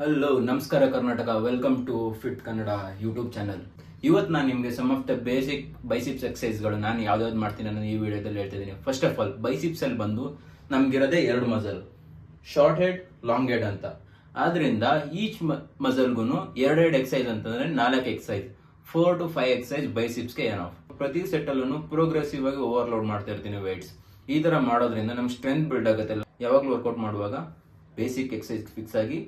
Hello ನಮಸ್ಕಾರ Karnataka. Welcome to fit Kannada YouTube channel ಇವತ್ತು ನಾನು ನಿಮಗೆ some of the basic biceps ಎಕ್ಸಸೈಸ್ಗಳು ನಾನು ಯಾವ್ದಾವ್ದು ಮಾಡ್ತೀನಿ ನಾನು ಈ ವಿಡಿಯೋದಲ್ಲಿ ಹೇಳ್ತಿದ್ದೀನಿ. ಫಸ್ಟ್ ಆಫ್ ಆಲ್ ಬೈಸಿಪ್ಸ್ ಅಲ್ಲಿ ಬಂದು ನಮಗಿರೋದೇ ಎರಡು muscle short head long head ಅಂತ. ಆದ್ರಿಂದ ಈಚ್ ಮಸಲ್ಗೂ ಎರಡೆರಡು ಎಕ್ಸೈಸ್ ಅಂತಂದ್ರೆ ನಾಲ್ಕು exercise four to five exercise ಬೈಸಿಪ್ಸ್ಗೆ ಏನೋ ಪ್ರತಿ ಸೆಟ್ ಅಲ್ಲೂ ಪ್ರೋಗ್ರೆಸಿವ್ ಆಗಿ ಓವರ್ಲೋಡ್ ಮಾಡ್ತಾ ಇರ್ತೀನಿ ವೇಟ್ಸ್ ಈ ತರ ಮಾಡೋದ್ರಿಂದ ನಮ್ಮ ಸ್ಟ್ರೆಂತ್ ಬಿಲ್ಡ್ ಆಗುತ್ತೆ ಯಾವಾಗಲೂ ವರ್ಕೌಟ್ ಮಾಡುವಾಗ ಬೇಸಿಕ್ ಎಕ್ಸೈಸ್ ಫಿಕ್ಸ್ ಆಗಿ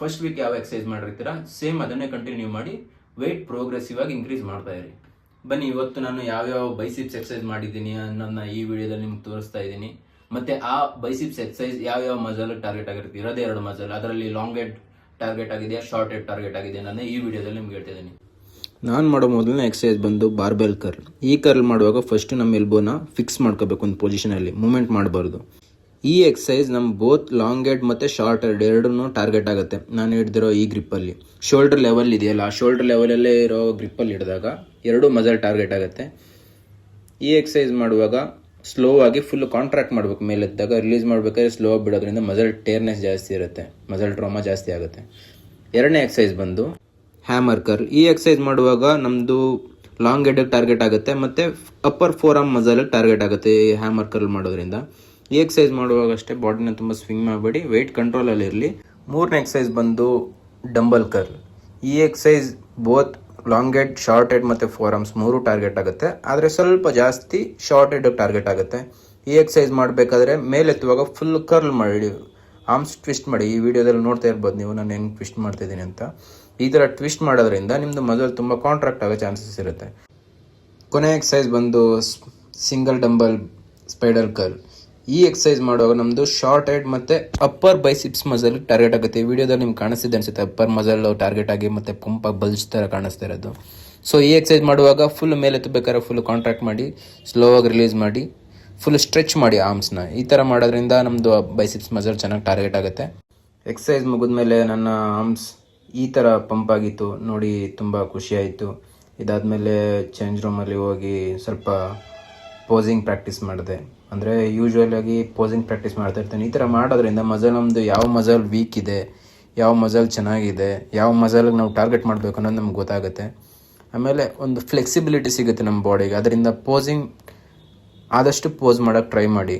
ಫಸ್ಟ್ ವೀಕ್ ಯಾವ ಎಕ್ಸಸೈಸ್ ಮಾಡಿರ್ತೀರಾ? ಸೇಮ್ ಅದನ್ನೇ ಕಂಟಿನ್ಯೂ ಮಾಡಿ ವೆಯ್ಟ್ ಪ್ರೋಗ್ರೆಸಿವ್ ಆಗಿ ಇನ್ಕ್ರೀಸ್ ಮಾಡ್ತಾ ಇರಿ. ಬನ್ನಿ, ಇವತ್ತು ನಾನು ಯಾವ್ಯಾವ ಬೈಸಿಪ್ಸ್ ಎಕ್ಸಸೈಸ್ ಮಾಡಿದ್ದೀನಿ ಅನ್ನೋದನ್ನ ಈ ವಿಡಿಯೋದಲ್ಲಿ ನಿಮ್ಗೆ ತೋರಿಸ್ತಾ ಇದ್ದೀನಿ. ಮತ್ತೆ ಆ ಬೈಸಿಪ್ಸ್ ಎಕ್ಸಸೈಸ್ ಯಾವ್ಯಾವ ಮಜಲ್ ಟಾರ್ಗೆಟ್ ಆಗಿರ್ತೀವಿ? ಇರೋದೇ ಎರಡು ಮಜಲ್ ಅದರಲ್ಲಿ ಲಾಂಗ್ ಎಡ್ ಟಾರ್ಗೆಟ್ ಆಗಿದೆಯಾ ಶಾರ್ಟ್ ಎಡ್ ಟಾರ್ಗೆಟ್ ಆಗಿದೆ ಅನ್ನೋದನ್ನ ಈ ವಿಡಿಯೋದಲ್ಲಿ ನಿಮ್ಗೆ ಹೇಳ್ತಿದ್ದೀನಿ ನಾನು ಮಾಡೋ ಮೊದಲನೇ ಎಕ್ಸಸೈಸ್ ಬಂದು ಬಾರ್ಬೆಲ್ ಕರ್ಲ್ ಈ ಕರ್ಲ್ ಮಾಡುವಾಗ ಫಸ್ಟ್ ನಮ್ಮ ಎಲ್ಬೋನ ಫಿಕ್ಸ್ ಮಾಡ್ಕೋಬೇಕು ಒಂದು ಪೊಸಿಷನಲ್ಲಿ ಮೂಮೆಂಟ್ ಮಾಡಬಾರ್ದು. ಈ ಎಕ್ಸಸೈಸ್ ನಮ್ಮ ಬೋತ್ ಲಾಂಗ್ ಹೆಡ್ ಮತ್ತು ಶಾರ್ಟ್ ಹೆಡ್ ಎರಡೂ ಟಾರ್ಗೆಟ್ ಆಗುತ್ತೆ. ನಾನು ಹಿಡ್ದಿರೋ ಈ ಗ್ರಿಪ್ಪಲ್ಲಿ ಶೋಲ್ಡರ್ ಲೆವೆಲ್ ಇದೆಯಲ್ಲ, ಆ ಶೋಲ್ಡರ್ ಲೆವೆಲಲ್ಲೇ ಇರೋ ಗ್ರಿಪ್ಪಲ್ಲಿ ಹಿಡಿದಾಗ ಎರಡೂ ಮಜಲ್ ಟಾರ್ಗೆಟ್ ಆಗುತ್ತೆ. ಈ ಎಕ್ಸಸೈಸ್ ಮಾಡುವಾಗ ಸ್ಲೋ ಆಗಿ ಫುಲ್ ಕಾಂಟ್ರಾಕ್ಟ್ ಮಾಡಬೇಕು. ಮೇಲೆದ್ದಾಗ ರಿಲೀಸ್ ಮಾಡಬೇಕಾದ್ರೆ ಸ್ಲೋ ಆಗಿ ಬಿಡೋದ್ರಿಂದ ಮಜಲ್ ಟೇರ್ನೆಸ್ ಜಾಸ್ತಿ ಇರುತ್ತೆ. ಮಜಲ್ ಟ್ರಾಮಾ ಜಾಸ್ತಿ ಆಗುತ್ತೆ. ಎರಡನೇ ಎಕ್ಸೈಸ್ ಬಂದು ಹ್ಯಾಮರ್ ಕರ್ ಈ ಎಕ್ಸಸೈಸ್ ಮಾಡುವಾಗ ನಮ್ಮದು ಲಾಂಗ್ ಹೆಡ್ ಟಾರ್ಗೆಟ್ ಆಗುತ್ತೆ ಮತ್ತು upper forearm muscle target ಆಗುತ್ತೆ ಈ ಹ್ಯಾಮರ್ ಕರ್ಲ್ ಮಾಡೋದ್ರಿಂದ. ಈ ಎಕ್ಸೈಸ್ ಮಾಡುವಾಗ ಅಷ್ಟೇ ಬಾಡಿನ ತುಂಬ ಸ್ವಿಂಗ್ ಮಾಡಬೇಡಿ. ವೆಯ್ಟ್ ಕಂಟ್ರೋಲಲ್ಲಿ ಇರಲಿ. ಮೂರನೇ ಎಕ್ಸೈಸ್ ಬಂದು ಡಂಬಲ್ ಕರ್ಲ್ ಈ exercise both long head short head ಮತ್ತು ಫೋರ್ ಆರ್ಮ್ಸ್ ಮೂರು ಟಾರ್ಗೆಟ್ ಆಗುತ್ತೆ. ಆದರೆ ಸ್ವಲ್ಪ ಜಾಸ್ತಿ ಶಾರ್ಟ್ ಹೆಡ್ ಟಾರ್ಗೆಟ್ ಆಗುತ್ತೆ. ಈ ಎಕ್ಸೈಸ್ ಮಾಡಬೇಕಾದ್ರೆ ಮೇಲೆತ್ತುವಾಗ ಫುಲ್ ಕರ್ಲ್ ಮಾಡಿ. ಆರ್ಮ್ಸ್ ಟ್ವಿಸ್ಟ್ ಮಾಡಿ. ಈ ವಿಡಿಯೋದಲ್ಲಿ ನೋಡ್ತಾ ಇರ್ಬೋದು ನೀವು ನಾನು ಹೆಂಗೆ ಟ್ವಿಸ್ಟ್ ಮಾಡ್ತಿದ್ದೀನಿ ಅಂತ. ಈ ಥರ ಟ್ವಿಸ್ಟ್ ಮಾಡೋದ್ರಿಂದ ನಿಮ್ಮದು ಮಜಲ್ ತುಂಬ ಕಾಂಟ್ರಾಕ್ಟ್ ಆಗೋ ಚಾನ್ಸಸ್ ಇರುತ್ತೆ. ಕೊನೆ ಎಕ್ಸೈಸ್ ಬಂದು ಸಿಂಗಲ್ ಡಂಬಲ್ ಸ್ಪೈಡರ್ ಕರ್ಲ್ ಈ ಎಕ್ಸಸೈಸ್ ಮಾಡುವಾಗ ನಮ್ಮದು ಶಾರ್ಟ್ ಹೆಡ್ ಮತ್ತು ಅಪ್ಪರ್ ಬೈಸಿಪ್ಸ್ ಮಸಲ್ ಟಾರ್ಗೆಟ್ ಆಗುತ್ತೆ. ವಿಡಿಯೋದಲ್ಲಿ ನಿಮ್ಗೆ ಕಾಣಿಸ್ತಿದೆ ಅನ್ಸುತ್ತೆ. ಅಪ್ಪರ್ ಮಸಲ್ ಟಾರ್ಗೆಟ್ ಆಗಿ ಮತ್ತು ಪಂಪಾಗಿ ಬಲ್ಸ್ ಥರ ಕಾಣಿಸ್ತಾ ಇರೋದು. ಸೊ ಈ ಎಕ್ಸಸೈಸ್ ಮಾಡುವಾಗ ಫುಲ್ ಮೇಲೆ ಎತ್ತಬೇಕಾದ್ರೆ ಫುಲ್ ಕಾಂಟ್ರಾಕ್ಟ್ ಮಾಡಿ ಸ್ಲೋ ಆಗಿ ರಿಲೀಸ್ ಮಾಡಿ ಫುಲ್ ಸ್ಟ್ರೆಚ್ ಮಾಡಿ ಆರ್ಮ್ಸ್ನ ಈ ಥರ ಮಾಡೋದ್ರಿಂದ ನಮ್ಮದು ಬೈಸಿಪ್ಸ್ ಮಜಲ್ ಚೆನ್ನಾಗಿ ಟಾರ್ಗೆಟ್ ಆಗುತ್ತೆ. ಎಕ್ಸಸೈಸ್ ಮುಗಿದ್ಮೇಲೆ ನನ್ನ ಆರ್ಮ್ಸ್ ಈ ಥರ ಪಂಪ್ ಆಗಿತ್ತು. ನೋಡಿ, ತುಂಬ ಖುಷಿ ಆಯಿತು. ಇದಾದಮೇಲೆ ಚೇಂಜ್ ರೂಮಲ್ಲಿ ಹೋಗಿ ಸ್ವಲ್ಪ ಪೋಸಿಂಗ್ ಪ್ರಾಕ್ಟೀಸ್ ಮಾಡಿದೆ. ಅಂದರೆ ಯೂಶ್ವಲ್ ಆಗಿ ಪೋಸಿಂಗ್ ಪ್ರಾಕ್ಟೀಸ್ ಮಾಡ್ತಾ ಇರ್ತೀನಿ. ಈ ಥರ ಮಾಡೋದ್ರಿಂದ ಮಜಲ್ ನಮ್ಮದು ಯಾವ ಮಜಲ್ ವೀಕ್ ಇದೆ, ಯಾವ ಮಜಲ್ ಚೆನ್ನಾಗಿದೆ, ಯಾವ ಮಜಲ್ಗೆ ನಾವು ಟಾರ್ಗೆಟ್ ಮಾಡಬೇಕು ಅನ್ನೋದು ನಮ್ಗೆ ಗೊತ್ತಾಗುತ್ತೆ. ಆಮೇಲೆ ಒಂದು ಫ್ಲೆಕ್ಸಿಬಿಲಿಟಿ ಸಿಗುತ್ತೆ ನಮ್ಮ ಬಾಡಿಗೆ ಅದರಿಂದ ಪೋಸಿಂಗ್ ಆದಷ್ಟು ಪೋಸ್ ಮಾಡೋಕ್ಕೆ ಟ್ರೈ ಮಾಡಿ.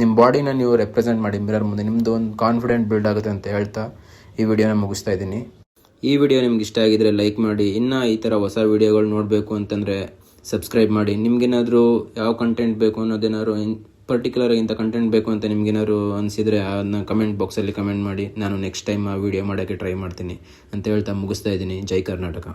ನಿಮ್ಮ ಬಾಡಿನ ನೀವು ರೆಪ್ರೆಸೆಂಟ್ ಮಾಡಿ. ಮಿರರ್ ಮುಂದೆ ನಿಮ್ಮದು ಒಂದು ಕಾನ್ಫಿಡೆಂಟ್ ಬಿಲ್ಡ್ ಆಗುತ್ತೆ ಅಂತ ಹೇಳ್ತಾ ಈ ವಿಡಿಯೋನ ಮುಗಿಸ್ತಾ ಇದ್ದೀನಿ. ಈ ವಿಡಿಯೋ ನಿಮ್ಗೆ ಇಷ್ಟ ಆಗಿದ್ರೆ ಲೈಕ್ ಮಾಡಿ. ಇನ್ನೂ ಈ ಥರ ಹೊಸ ವಿಡಿಯೋಗಳು ನೋಡಬೇಕು ಅಂತಂದರೆ ಸಬ್ಸ್ಕ್ರೈಬ್ ಮಾಡಿ. ನಿಮ್ಗೇನಾದರೂ ಯಾವ ಕಂಟೆಂಟ್ ಬೇಕು ಅನ್ನೋದೇನಾದ್ರು ಪರ್ಟಿಕ್ಯುಲರ್ ಇಂಥ ಕಂಟೆಂಟ್ ಬೇಕು ಅಂತ ನಿಮ್ಗೇನಾದ್ರು ಅನಿಸಿದರೆ ಅದನ್ನ ಕಮೆಂಟ್ ಬಾಕ್ಸಲ್ಲಿ ಕಮೆಂಟ್ ಮಾಡಿ. ನಾನು ನೆಕ್ಸ್ಟ್ ಟೈಮ್ ಆ ವಿಡಿಯೋ ಮಾಡೋಕ್ಕೆ ಟ್ರೈ ಮಾಡ್ತೀನಿ. ಅಂತ ಹೇಳ್ತಾ ಮುಗಿಸ್ತಾ ಇದ್ದೀನಿ. ಜೈ ಕರ್ನಾಟಕ.